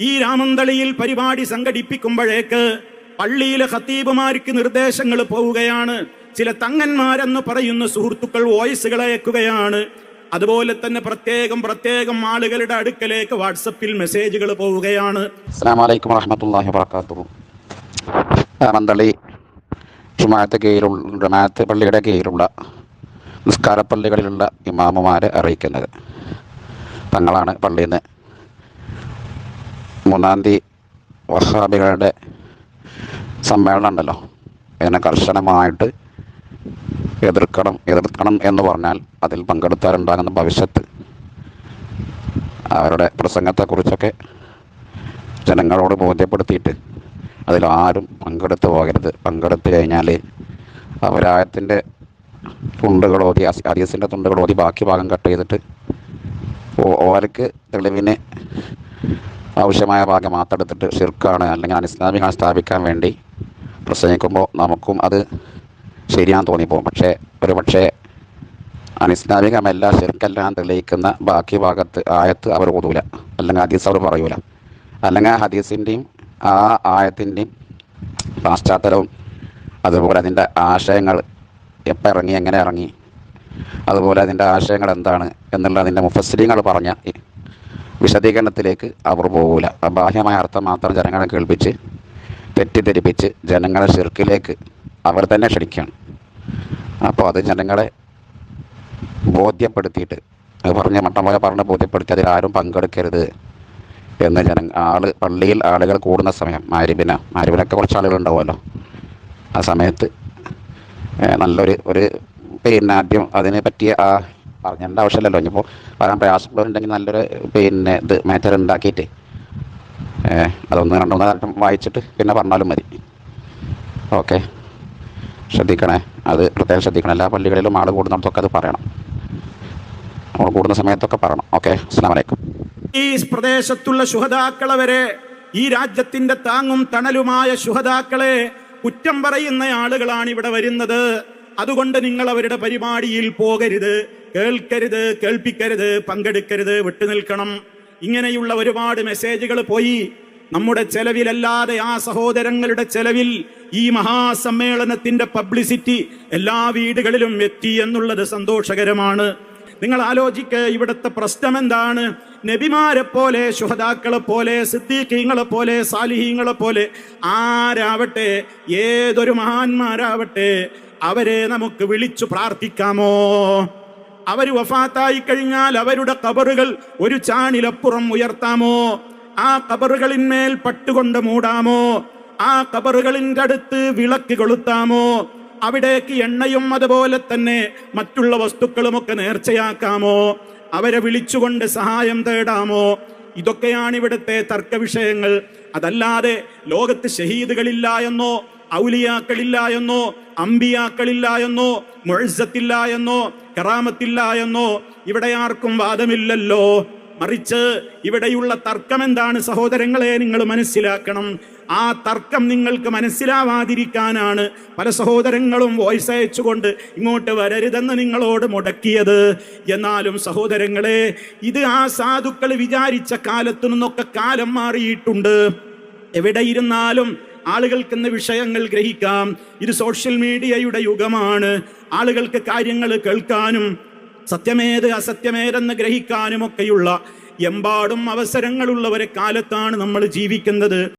ഈ രാമന്തളിയിൽ പരിപാടി സംഘടിപ്പിക്കുമ്പോഴേക്ക് പള്ളിയിലെ ഖത്തീബുമാർക്ക് നിർദ്ദേശങ്ങൾ പോവുകയാണ്. ചില തങ്ങന്മാരെന്ന് പറയുന്ന സുഹൃത്തുക്കൾ വോയിസുകൾ അയക്കുകയാണ്. അതുപോലെ തന്നെ പ്രത്യേകം പ്രത്യേകം ആളുകളുടെ അടുക്കലേക്ക് വാട്സപ്പിൽ മെസ്സേജുകൾ പോവുകയാണ്. അസ്സാം വലൈക്കും വാഹമത്തല്ലാഹി വാത്തു മന്തളി ജുമാഅത്ത് കീഴിലുള്ള ജുമാഅത്ത് പള്ളിയുടെ കീഴിലുള്ള നിസ്കാര പള്ളികളിലുള്ള ഇമാമുമാരെ അറിയിക്കുന്നത്. തങ്ങളാണ് പള്ളിയിൽ നിന്ന് മൂന്നാം തീയതി വഹാബികളുടെ സമ്മേളനം ഉണ്ടല്ലോ. അതിനെ കർശനമായിട്ട് എതിർക്കണം എതിർക്കണം എന്ന് പറഞ്ഞാൽ അതിൽ പങ്കെടുത്താലുണ്ടാകുന്ന ഭവിഷ്യത്ത് അവരുടെ പ്രസംഗത്തെക്കുറിച്ചൊക്കെ ജനങ്ങളോട് ബോധ്യപ്പെടുത്തിയിട്ട് അതിലാരും പങ്കെടുത്ത് പോകരുത്. പങ്കെടുത്തു കഴിഞ്ഞാൽ അവരായത്തിന്റെ തുണ്ടുകളോതി അരിയസിന്റെ തുണ്ടുകളോതി ബാക്കി ഭാഗം കട്ട് ചെയ്തിട്ട് ഓലക്ക് തെളിവിന് ആവശ്യമായ ഭാഗം മാത്രമെടുത്തിട്ട് ഷിർക്കാണ് അല്ലെങ്കിൽ അനിസ്ലാമികമാണ് സ്ഥാപിക്കാൻ വേണ്ടി പ്രസംഗിക്കുമ്പോൾ നമുക്കും അത് ശരിയാന്ന് തോന്നിപ്പോകും. പക്ഷേ ഒരു പക്ഷേ അനിസ്ലാമികമല്ല ശരിക്കെല്ലാം തെളിയിക്കുന്ന ബാക്കി ഭാഗത്ത് ആയത്ത് അവർ ഓതൂല. അല്ലെങ്കിൽ ഹദീസ് അവർ പറയൂല. അല്ലെങ്കിൽ ആ ഹദീസിന്റെയും ആ ആയത്തിന്റെയും പാശ്ചാത്തലവും അതുപോലെ അതിന്റെ ആശയങ്ങൾ എപ്പോൾ ഇറങ്ങി എങ്ങനെ ഇറങ്ങി അതുപോലെ അതിന്റെ ആശയങ്ങൾ എന്താണ് എന്നുള്ള അതിന്റെ മുഫസ്ലിങ്ങൾ പറഞ്ഞ വിശദീകരണത്തിലേക്ക് അവർ പോകൂല. ആ ബാഹ്യമായ അർത്ഥം മാത്രം ജനങ്ങളെ കേൾപ്പിച്ച് തെറ്റിദ്ധരിപ്പിച്ച് ജനങ്ങളെ ഷിർക്കിലേക്ക് അവർ തന്നെ ക്ഷണിക്കുകയാണ് അപ്പോൾ അത് ജനങ്ങളെ ബോധ്യപ്പെടുത്തിയിട്ട് അത് പറഞ്ഞ് മട്ടം പോലെ പറഞ്ഞ് ബോധ്യപ്പെടുത്തി അതിൽ ആരും പങ്കെടുക്കരുത് എന്ന് ജന ആൾ പള്ളിയിൽ ആളുകൾ കൂടുന്ന സമയം മാരിബിന മാരിബിനൊക്കെ കുറച്ച് ആളുകൾ ഉണ്ടാവുമല്ലോ. ആ സമയത്ത് നല്ലൊരു ഒരു പിന്നെ ആദ്യം അതിനെ പറ്റിയ ആ പറഞ്ഞേണ്ട ആവശ്യമില്ലല്ലോ. ഇനിയിപ്പോൾ പറയാൻ പ്രയാസമുള്ളവരുണ്ടെങ്കിൽ നല്ലൊരു പിന്നെ ഇത് മാറ്റർ ഉണ്ടാക്കിയിട്ട് അതൊന്ന് രണ്ടു മൂന്ന് കാലം വായിച്ചിട്ട് പിന്നെ പറഞ്ഞാലും മതി. ഓക്കെ. ശ്രദ്ധിക്കണേ. അത് പ്രത്യേകം ശ്രദ്ധിക്കണം. എല്ലാ പള്ളികളിലും ആൾ കൂടുന്നിടത്തൊക്കെ അത് പറയണം. നമ്മൾ കൂടുന്ന സമയത്തൊക്കെ പറയണം. ഓക്കെ. അസ്സാം വലൈക്കും ഈ പ്രദേശത്തുള്ള ശുഹതാക്കളെ വരെ ഈ രാജ്യത്തിന്റെ താങ്ങും തണലുമായ ശുഹതാക്കളെ കുറ്റം പറയുന്ന ആളുകളാണ് ഇവിടെ വരുന്നത്. അതുകൊണ്ട് നിങ്ങൾ അവരുടെ പരിപാടിയിൽ പോകരുത്. കേൾക്കരുത് കേൾപ്പിക്കരുത് പങ്കെടുക്കരുത് വിട്ടുനിൽക്കണം ഇങ്ങനെയുള്ള ഒരുപാട് മെസ്സേജുകൾ പോയി. നമ്മുടെ ചെലവിലല്ലാതെ ആ സഹോദരങ്ങളുടെ ചെലവിൽ ഈ മഹാസമ്മേളനത്തിന്റെ പബ്ലിസിറ്റി എല്ലാ വീടുകളിലും എത്തി എന്നുള്ളത് സന്തോഷകരമാണ്. നിങ്ങൾ ആലോചിക്ക ഇവിടുത്തെ പ്രശ്നം എന്താണ് നബിമാരെ പോലെ ശുഹദാക്കളെ പോലെ സിദ്ദീഖീങ്ങളെ പോലെ സാലിഹീങ്ങളെ പോലെ ആരാവട്ടെ ഏതൊരു മഹാന്മാരാവട്ടെ അവരെ നമുക്ക് വിളിച്ചു പ്രാർത്ഥിക്കാമോ? അവർ വഫാത്തായി കഴിഞ്ഞാൽ അവരുടെ കബറുകൾ ഒരു ചാണിലപ്പുറം ഉയർത്താമോ? ആ കബറുകളിന്മേൽ പട്ടുകൊണ്ട് മൂടാമോ? ആ കബറുകളിന്റെ അടുത്ത് വിളക്ക് കൊളുത്താമോ? അവിടേക്ക് എണ്ണയും അതുപോലെ തന്നെ മറ്റുള്ള വസ്തുക്കളുമൊക്കെ നേർച്ചയാക്കാമോ? അവരെ വിളിച്ചുകൊണ്ട് സഹായം തേടാമോ? ഇതൊക്കെയാണ് ഇവിടുത്തെ തർക്ക വിഷയങ്ങൾ അതല്ലാതെ ലോകത്ത് ഷഹീദുകളില്ല എന്നോ ഔലിയാക്കളില്ല എന്നോ അമ്പിയാക്കളില്ല എന്നോ മുഴസത്തില്ല എന്നോ കറാമത്തില്ല എന്നോ ഇവിടെ ആർക്കും വാദമില്ലല്ലോ. മറിച്ച് ഇവിടെയുള്ള തർക്കം എന്താണ് സഹോദരങ്ങളെ നിങ്ങൾ മനസ്സിലാക്കണം. ആ തർക്കം നിങ്ങൾക്ക് മനസ്സിലാവാതിരിക്കാനാണ് പല സഹോദരങ്ങളും വോയിസ് അയച്ചുകൊണ്ട് ഇങ്ങോട്ട് വരരുതെന്ന് നിങ്ങളോട് മുടക്കിയത്. എന്നാലും സഹോദരങ്ങളെ ഇത് ആ സാധുക്കൾ വിചാരിച്ച കാലത്തു നിന്നൊക്കെ കാലം മാറിയിട്ടുണ്ട്. എവിടെ ഇരുന്നാലും ആളുകൾക്ക് ഇന്ന് വിഷയങ്ങൾ ഗ്രഹിക്കാം. ഇത് സോഷ്യൽ മീഡിയയുടെ യുഗമാണ്. ആളുകൾക്ക് കാര്യങ്ങൾ കേൾക്കാനും സത്യമേത് അസത്യമേതെന്ന് ഗ്രഹിക്കാനുമൊക്കെയുള്ള എമ്പാടും അവസരങ്ങളുള്ള ഒരു കാലത്താണ് നമ്മൾ ജീവിക്കുന്നത്.